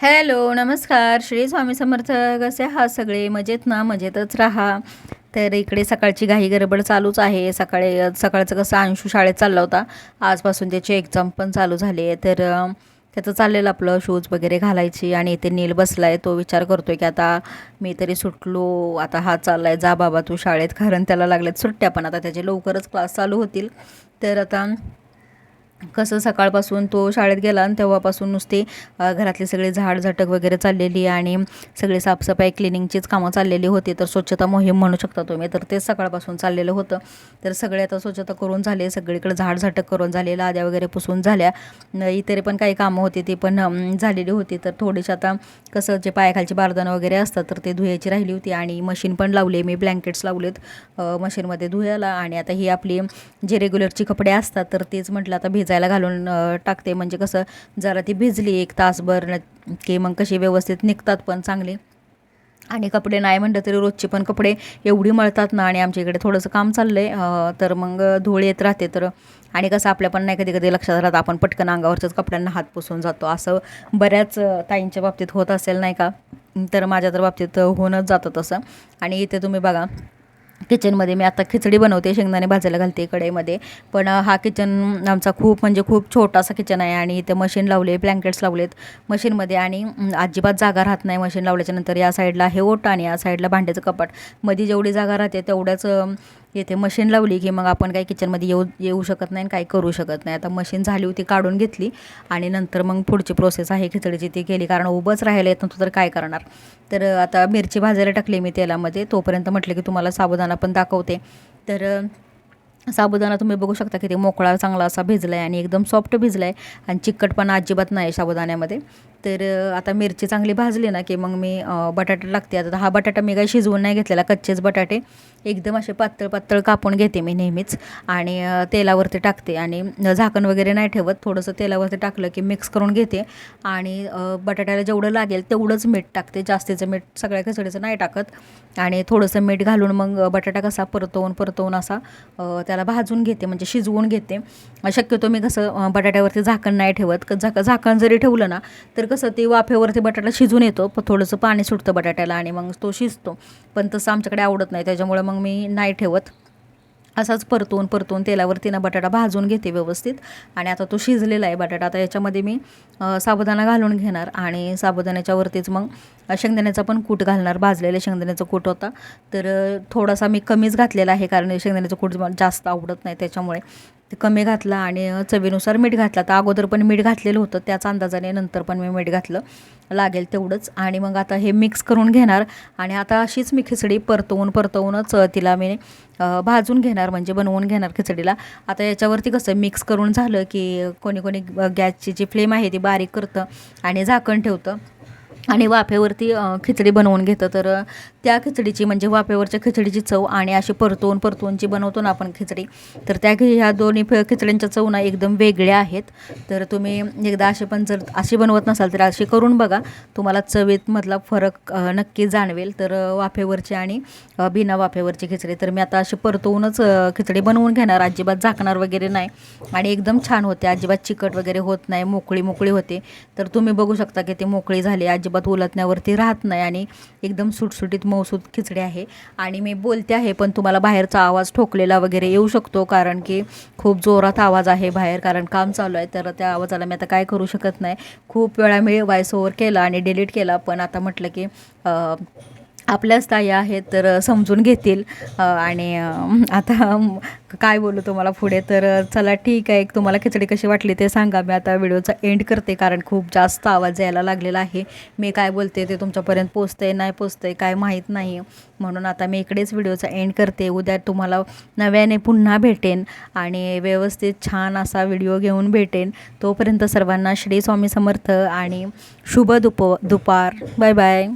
Hello नमस्कार. श्री स्वामी समर्थ कसे हा सगळे? मजेत ना? मजेतच राहा. तर इकडे सकाळची घाई गडबड चालूच आहे. सकाळी सकाळचं कसं अंशू शाळेत चालला होता. आजपासून त्याची एक्झाम पण चालू झाली आहे. तर त्याचं चाललेलं आपलं शूज वगैरे घालायची आणि इथे नील बसला आहे तो विचार करतो की आता मी तरी सुटलो. आता हा चालला आहे जा बाबा तू शाळेत. कारण त्याला लागल्यात सुट्ट्या पण. आता त्याचे लवकरच क्लास चालू होतील. तर आता कसं सकाळपासून तो शाळेत गेला आणि तेव्हापासून नुसते घरातले सगळे झाड झटक वगैरे चाललेली आणि सगळी साफसफाई क्लिनिंगचीच कामं चाललेली होती तर स्वच्छता मोहीम म्हणू शकता तुम्ही. तर तेच सकाळपासून चाललेलं होतं. तर सगळे आता स्वच्छता करून झाले सगळीकडे झाड झटक करून झाले लाद्या वगैरे पुसून झाल्या. इतर पण काही कामं होती ती पण झालेली होती. तर थोडीशी आता कसं जे पायाखालची बारदानं वगैरे असतात तर ते धुयाची राहिली होती आणि मशीन पण लावले मी ब्लँकेट्स लावलेत मशीनमध्ये धुयाला आणि आता ही आपली जे रेग्युलरची कपडे असतात तर तेच म्हटलं आता भेज भिजायला घालून टाकते. म्हणजे कसं जरा ती भिजली एक तासभर न- की मग कशी व्यवस्थित निघतात पण चांगली. आणि कपडे नाही म्हणलं तरी रोजचे पण कपडे एवढी मळतात ना आणि आमच्या इकडे थोडंसं काम चाललं आहे तर मग धूळ येत राहते. तर आणि कसं आपल्या पण नाही कधी कधी लक्षात राहतं आपण पटकन अंगावरच्याच कपड्यांना हात पुसून जातो. असं बऱ्याच ताईंच्या बाबतीत होत असेल नाही का? तर माझ्या तर बाबतीत होऊनच जातं तसं. आणि इथे तुम्ही बघा किचनमध्ये मी आता खिचडी बनवते शेंगदाणे भाजायला घालते कढईमध्ये. पण हा किचन आमचा खूप म्हणजे खूप छोटासा किचन आहे आणि इथे मशीन लावले ब्लँकेट्स लावलेत मशीनमध्ये आणि अजिबात जागा राहत नाही मशीन लावल्याच्यानंतर या साईडला हे ओटा आणि या साईडला भांड्याचं कपाट. मध्ये जेवढी जागा राहते तेवढ्याच येथे मशीन लावली की मग आपण काही किचनमध्ये येऊ येऊ शकत नाही आणि काही करू शकत नाही. आता मशीन झाली होती काढून घेतली आणि नंतर मग पुढची प्रोसेस आहे खिचडीची. ती केली कारण उभंच राहायला येत नव्हतं तर काय करणार? तर आता मिरची भाजायला टाकली मी तेलामध्ये. तोपर्यंत म्हटलं की तुम्हाला साबुदाणा पण दाखवते. तर साबुदाणा तुम्ही बघू शकता की ते मोकळा चांगला असा भिजला आहे आणि एकदम सॉफ्ट भिजला आहे आणि चिकटपणा अजिबात नाही साबुदाण्यामध्ये. तर आता मिरची चांगली भाजली ना की मग मी बटाटा टाकते आता हा बटाटा मी काही शिजवून नाही घेतलेला कच्चेच बटाटे. एकदम असे पातळ पातळ कापून घेते मी नेहमीच आणि तेलावरती टाकते. आणि झाकण वगैरे नाही ठेवत थोडंसं तेलावरती टाकलं की मिक्स करून घेते आणि बटाट्याला जेवढं लागेल तेवढंच मीठ टाकते. जास्तीचं मीठ सगळ्या खिचडीचं नाही टाकत आणि थोडंसं मीठ घालून मग बटाटा कसा परतवून परतवून असा त्याला भाजून घेते म्हणजे शिजवून घेते. शक्यतो मी कसं बटाट्यावरती झाकण नाही ठेवत. झाक झाकण जरी ठेवलं ना तर कसं ते वाफेवरती बटाटा शिजून येतो. थोडंसं पाणी सुटतं बटाट्याला आणि मग तो शिजतो. पण तसं आमच्याकडे आवडत नाही. त्याच्यामुळे मग मी नाही ठेवत. असाच परतून परतून तेलावरती ना बटाटा भाजून घेते व्यवस्थित. आणि आता तो शिजलेला आहे बटाटा. आता याच्यामध्ये मी साबुदाणा घालून घेणार आणि साबुदाण्याच्यावरतीच मग शेंगदाण्याचा पण कूट घालणार. भाजलेलं शेंगदाण्याचा कूट होता. तर थोडासा मी कमीच घातलेला आहे कारण शेंगदाण्याचं कूट मला जास्त आवडत नाही त्याच्यामुळे. ते कमी घातला आणि चवीनुसार मीठ घातलं. तर अगोदर पण मीठ घातलेलं होतं. त्याच अंदाजाने नंतर पण मी मीठ घातलं. लागेल तेवढंच. आणि मग आता हे मिक्स करून घेणार. आणि आता अशीच मी खिचडी परतवून परतवूनच तिला मी भाजून घेणार. म्हणजे बनवून घेणार खिचडीला. आता याच्यावरती कसं मिक्स करून झालं की कोणी कोणी गॅसची जी फ्लेम आहे ती बारीक करतं आणि झाकण ठेवतं. आणि वाफेवरती खिचडी बनवून घेतं. तर त्या खिचडीची म्हणजे वाफेवरच्या खिचडीची चव आणि अशी परतवून परतवून जी बनवतो ना आपण खिचडी तर त्या ह्या दोन्ही फ- खिचड्यांच्या चव ना एकदम वेगळ्या आहेत. तर तुम्ही एकदा असे पण जर अशी बनवत नसाल तर अशी करून बघा. तुम्हाला चवीत मधला फरक नक्की जाणवेल. तर वाफेवरची आणि बिना वाफेवरची खिचडी. तर मी आता अशी परतवूनच खिचडी बनवून घेणार. अजिबात झाकणार वगैरे नाही. आणि एकदम छान होते. अजिबात चिकट वगैरे होत नाही. मोकळी मोकळी होते. तर तुम्ही बघू शकता की ती मोकळी झाली. अजिबात उलटण्यावरती राहत नाही आणि एकदम सुटसुटीत मौसूद खिचडी आहे. आणि मी बोलते आहे पण तुम्हाला बाहेरचा आवाज ठोकलेला वगैरे येऊ शकतो कारण की खूप जोरात आवाज आहे बाहेर कारण काम चालू आहे तर त्या आवाजाला मी आता काय करू शकत नाही. खूप वेळा मी व्हॉइस ओव्हर केला आणि डिलीट केला पण आता म्हटलं की आपल्याच ताई आहेत तर समजून घेतील. आणि आता काय बोलू तुम्हाला पुढे? तर चला ठीक आहे. तुम्हाला खिचडी कशी वाटली ते सांगा. मी आता व्हिडिओचा एंड करते कारण खूप जास्त आवाज यायला लागलेला आहे. मी काय बोलते ते तुमच्यापर्यंत पोचते नाही पोचते काय माहीत नाही. म्हणून आता मी इकडेच व्हिडिओचा एंड करते. उद्या तुम्हाला नव्याने पुन्हा भेटेन आणि व्यवस्थित छान असा व्हिडिओ घेऊन भेटेन. तोपर्यंत सर्वांना श्री स्वामी समर्थ आणि शुभ दुप दुपार. Bye bye.